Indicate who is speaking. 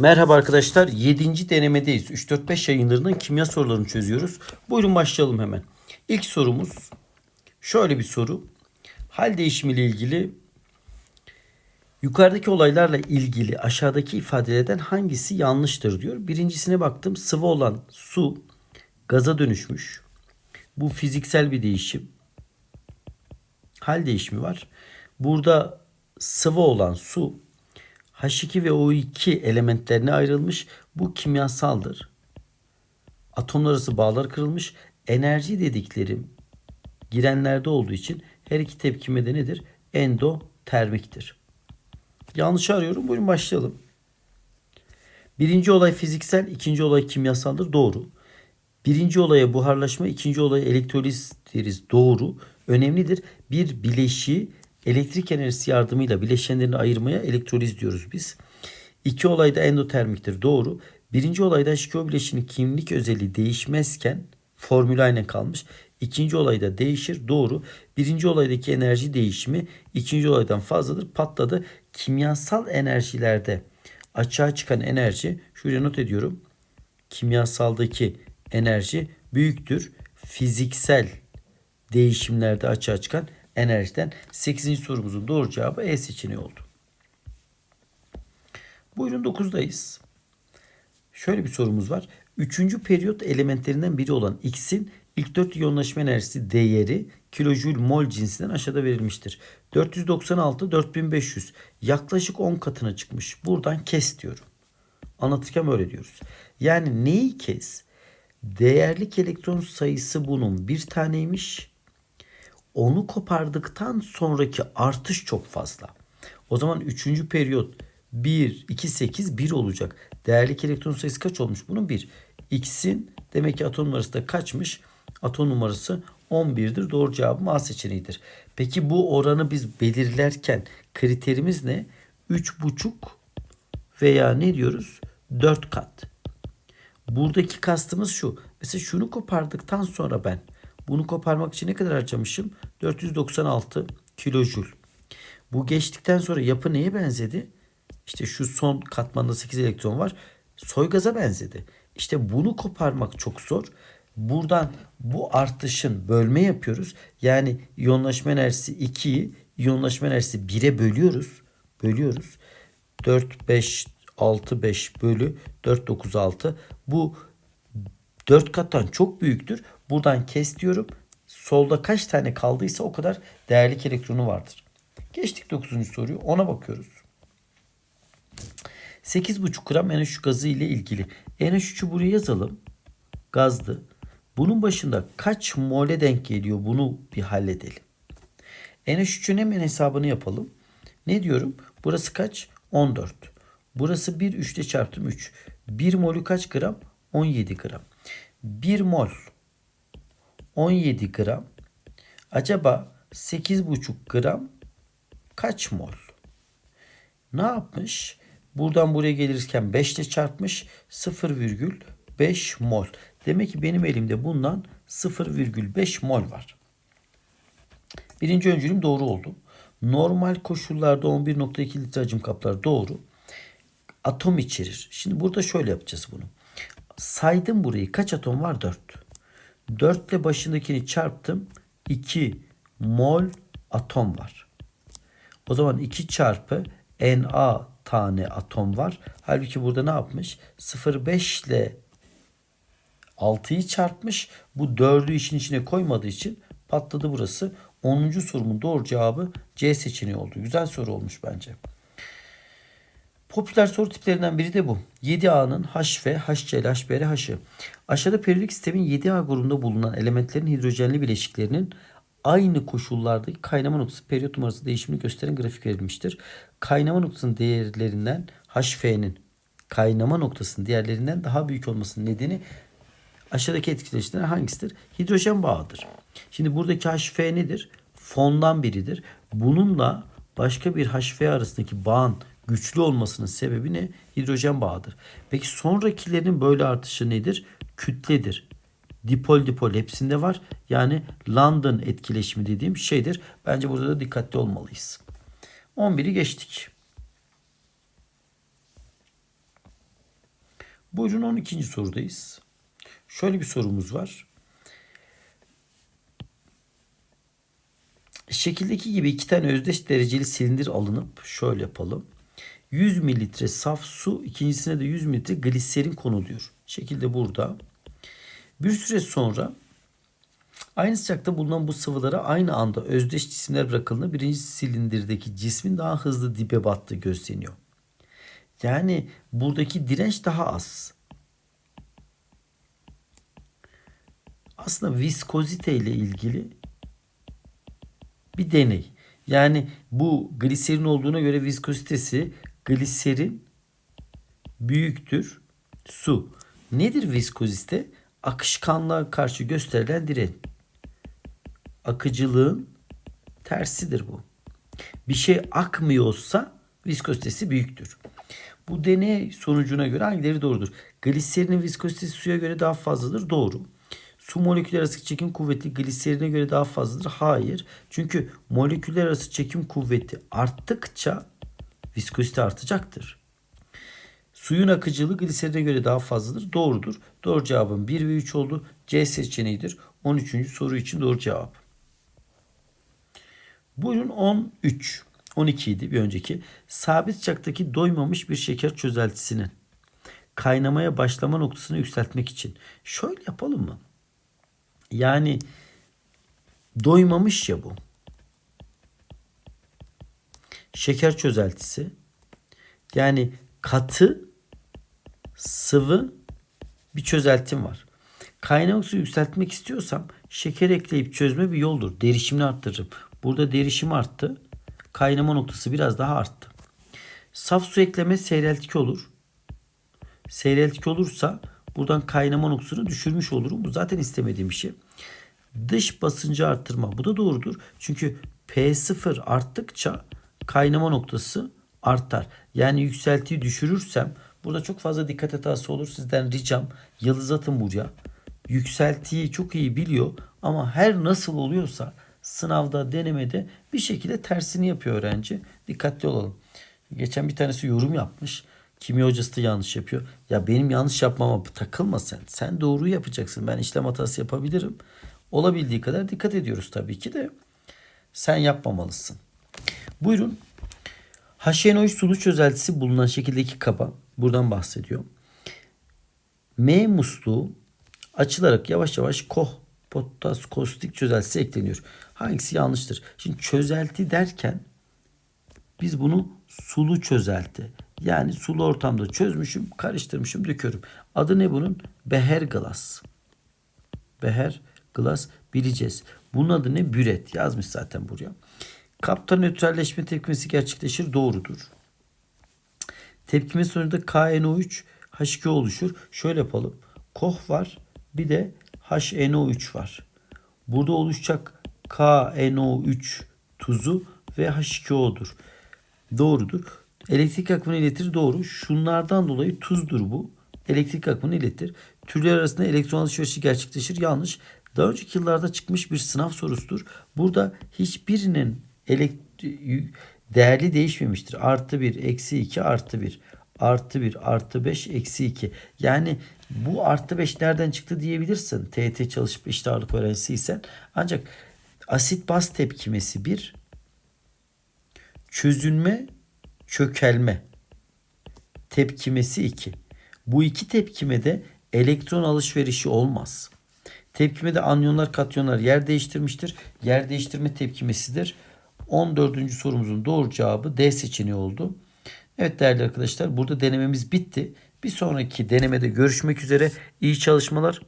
Speaker 1: Merhaba arkadaşlar. 7. denemedeyiz. 3-4-5 yayınlarının kimya sorularını çözüyoruz. Buyurun başlayalım hemen. İlk sorumuz şöyle bir soru. Hal değişimi ile ilgili yukarıdaki olaylarla ilgili aşağıdaki ifadelerden hangisi yanlıştır diyor. Birincisine baktım. Sıvı olan su gaza dönüşmüş. Bu fiziksel bir değişim. Hal değişimi var. Burada sıvı olan su H2 ve O2 elementlerine ayrılmış. Bu kimyasaldır. Atomlar arası bağlar kırılmış. Enerji dediklerim girenlerde olduğu için her iki tepkime de nedir? Endotermiktir. Yanlış arıyorum. Buyurun başlayalım. Birinci olay fiziksel, ikinci olay kimyasaldır. Doğru. Birinci olaya buharlaşma, ikinci olaya elektroliz deriz. Doğru. Önemlidir. Bir bileşiği elektrik enerjisi yardımıyla bileşenlerini ayırmaya elektroliz diyoruz biz. İki olay da endotermiktir. Doğru. Birinci olayda H2O bileşiğinin kimlik özelliği değişmezken formülü aynen kalmış. İkinci olayda değişir. Doğru. Birinci olaydaki enerji değişimi ikinci olaydan fazladır. Patladı. Kimyasal enerjilerde açığa çıkan enerji şuraya not ediyorum. Kimyasaldaki enerji büyüktür. Fiziksel değişimlerde açığa çıkan enerjiden 8. sorumuzun doğru cevabı E seçeneği oldu. Buyurun 9'dayız. Şöyle bir sorumuz var. Üçüncü periyot elementlerinden biri olan X'in ilk 4 iyonlaşma enerjisi değeri kilojül mol cinsinden aşağıda verilmiştir. 496 4500 yaklaşık 10 katına çıkmış. Buradan kes diyorum. Anlatırken böyle diyoruz. Yani neyi kes? Değerlik elektron sayısı bunun bir taneymiş onu kopardıktan sonraki artış çok fazla. O zaman 3. periyot 1, 2, 8, 1 olacak. Değerli elektron sayısı kaç olmuş? Bunun 1. X'in demek ki atom numarası da kaçmış? Atom numarası 11'dir. Doğru cevabım A seçeneğidir. Peki bu oranı biz belirlerken kriterimiz ne? 3,5 veya ne diyoruz? 4 kat. Buradaki kastımız şu. Mesela şunu kopardıktan sonra ben bunu koparmak için ne kadar harcamışım? 496 kilojül. Bu geçtikten sonra yapı neye benzedi? İşte şu son katmanda 8 elektron var. Soy gaza benzedi. İşte bunu koparmak çok zor. Buradan bu artışın bölme yapıyoruz. Yani iyonlaşma enerjisi 2'yi iyonlaşma enerjisi 1'e bölüyoruz. Bölüyoruz. 4, 5, 6, 5 bölü 4, 9, 6. Bu 4 kattan çok büyüktür. Buradan kes diyorum. Solda kaç tane kaldıysa o kadar değerlik elektronu vardır. Geçtik 9. soruyu. Ona bakıyoruz. 8,5 gram NH3 gazı ile ilgili. NH3'ü buraya yazalım. Gazdı. Bunun başında kaç mole denk geliyor bunu bir halledelim. NH3'ün hemen hesabını yapalım. Ne diyorum? Burası kaç? 14. Burası 1 3'te çarptım 3. 1 molü kaç gram? 17 gram. 1 mol 17 gram. Acaba 8,5 gram kaç mol? Ne yapmış? Buradan buraya gelirken 5 ile çarpmış 0,5 mol. Demek ki benim elimde bundan 0,5 mol var. Birinci öncülüm doğru oldu. Normal koşullarda 11.2 litre hacim kaplar doğru. Atom içerir. Şimdi burada şöyle yapacağız bunu. Saydım burayı. Kaç atom var? 4. 4 ile başındakini çarptım. 2 mol atom var. O zaman 2 çarpı Na tane atom var. Halbuki burada ne yapmış? 0,5 ile 6'yı çarpmış. Bu 4'ü işin içine koymadığı için patladı burası. 10. sorumun doğru cevabı C seçeneği oldu. Güzel soru olmuş bence. Popüler soru tiplerinden biri de bu. 7A'nın HF, HCl, HBr, H'ı. Aşağıda periyodik sistemin 7A grubunda bulunan elementlerin hidrojenli bileşiklerinin aynı koşullardaki kaynama noktası periyot numarası değişimini gösteren grafik verilmiştir. Kaynama noktasının değerlerinden HF'nin kaynama noktasının değerlerinden daha büyük olmasının nedeni aşağıdaki etkileşimler hangisidir? Hidrojen bağıdır. Şimdi buradaki HF nedir? Fondan biridir. Bununla başka bir HF arasındaki bağın güçlü olmasının sebebi ne? Hidrojen bağıdır. Peki sonrakilerin böyle artışı nedir? Kütledir. Dipol dipol hepsinde var. Yani London etkileşimi dediğim şeydir. Bence burada da dikkatli olmalıyız. 11'i geçtik. Buyurun 12. sorudayız. Şöyle bir sorumuz var. Şekildeki gibi iki tane özdeş dereceli silindir alınıp şöyle yapalım. 100 mililitre saf su, ikincisine de 100 mililitre gliserin konuluyor. Şekilde burada. Bir süre sonra aynı sıcakta bulunan bu sıvılara aynı anda özdeş cisimler bırakıldığında birinci silindirdeki cismin daha hızlı dibe battığı gözleniyor. Yani buradaki direnç daha az. Aslında viskozite ile ilgili bir deney. Yani bu gliserin olduğuna göre viskozitesi gliserin büyüktür su. Nedir viskozite? Akışkanlığa karşı gösterilen direnç. Akıcılığın tersidir bu. Bir şey akmıyorsa viskozitesi büyüktür. Bu deney sonucuna göre hangileri doğrudur? Gliserinin viskozitesi suya göre daha fazladır. Doğru. Su moleküller arası çekim kuvveti gliserine göre daha fazladır. Hayır. Çünkü moleküller arası çekim kuvveti arttıkça viskozite artacaktır. Suyun akıcılığı gliserine göre daha fazladır. Doğrudur. Doğru cevabın 1 ve 3 oldu. C seçeneğidir. 13. soru için doğru cevap. Buyurun 13. 12 idi bir önceki. Sabit sıcaktaki doymamış bir şeker çözeltisinin kaynamaya başlama noktasını yükseltmek için şöyle yapalım mı? Yani doymamış ya bu. Şeker çözeltisi. Yani katı sıvı bir çözeltim var. Kaynak suyu yükseltmek istiyorsam şeker ekleyip çözme bir yoldur. Derişimini arttırırım. Burada derişim arttı. Kaynama noktası biraz daha arttı. Saf su ekleme seyreltik olur. Seyreltik olursa buradan kaynama noktasını düşürmüş olurum. Bu zaten istemediğim bir şey. Dış basıncı arttırma. Bu da doğrudur. Çünkü P0 arttıkça kaynama noktası artar. Yani yükseltiyi düşürürsem burada çok fazla dikkat hatası olur. Sizden ricam yıldız atın buraya. Yükseltiyi çok iyi biliyor ama her nasıl oluyorsa sınavda denemede bir şekilde tersini yapıyor öğrenci. Dikkatli olalım. Geçen bir tanesi yorum yapmış. Kimya hocası da yanlış yapıyor. Ya benim yanlış yapmama takılma sen. Sen doğruyu yapacaksın. Ben işlem hatası yapabilirim. Olabildiği kadar dikkat ediyoruz tabii ki de. Sen yapmamalısın. Buyurun. HNO3 sulu çözeltisi bulunan şekildeki kaba buradan bahsediyor. M musluğu açılarak yavaş yavaş koh potas kostik çözeltisi ekleniyor. Hangisi yanlıştır? Şimdi çözelti derken biz bunu sulu çözelti yani sulu ortamda çözmüşüm, karıştırmışım, döküyorum. Adı ne bunun? Beher glass. Beher glass bileceğiz. Bunun adı ne? Büret. Yazmış zaten buraya. Kapta nötralleşme tepkimesi gerçekleşir. Doğrudur. Tepkime sonucunda KNO3 H2O oluşur. Şöyle yapalım. Koh var. Bir de HNO3 var. Burada oluşacak KNO3 tuzu ve H2O'dur. Doğrudur. Elektrik akımını iletir doğru. Şunlardan dolayı tuzdur bu. Elektrik akımını iletir. Türler arasında elektron alışverişi gerçekleşir. Yanlış. Daha önceki yıllarda çıkmış bir sınav sorusudur. Burada hiçbirinin değerli değişmemiştir. Artı 1, eksi 2, artı 1. Artı 1, artı 5, eksi 2. Yani bu artı 5 nereden çıktı diyebilirsin. TET çalışıp ağırlık öğrencisiysen. Ancak asit baz tepkimesi bir çözünme çökelme tepkimesi 2. Bu iki tepkimede elektron alışverişi olmaz. Tepkimede anyonlar katyonlar yer değiştirmiştir. Yer değiştirme tepkimesidir. 14. sorumuzun doğru cevabı D seçeneği oldu. Evet değerli arkadaşlar burada denememiz bitti. Bir sonraki denemede görüşmek üzere. İyi çalışmalar.